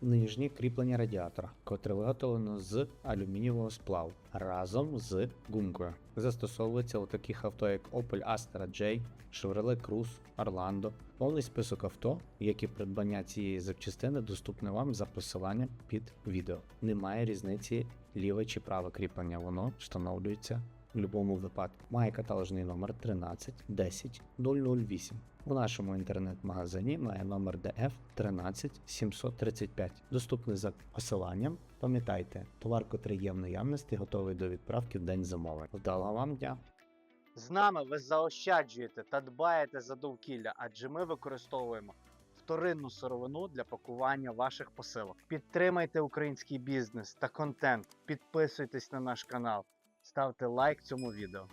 Нижнє кріплення радіатора, котре виготовлено з алюмінієвого сплаву разом з гумкою. Застосовується у таких авто, як Opel Astra J, Chevrolet Cruze, Orlando. Повний список авто, як і придбання цієї запчастини, доступне вам за посиланням під відео. Немає різниці ліве чи праве кріплення, воно встановлюється в будь-якому випадку. Має каталожний номер 13 10 008. У нашому інтернет-магазині має номер DF 13 735. Доступний за посиланням. Пам'ятайте, товар, котрий є в наявності, готовий до відправки в день замовлення. Вдалого вам дня! З нами ви заощаджуєте та дбаєте за довкілля, адже ми використовуємо вторинну сировину для пакування ваших посилок. Підтримайте український бізнес та контент, підписуйтесь на наш канал, ставте лайк цьому відео.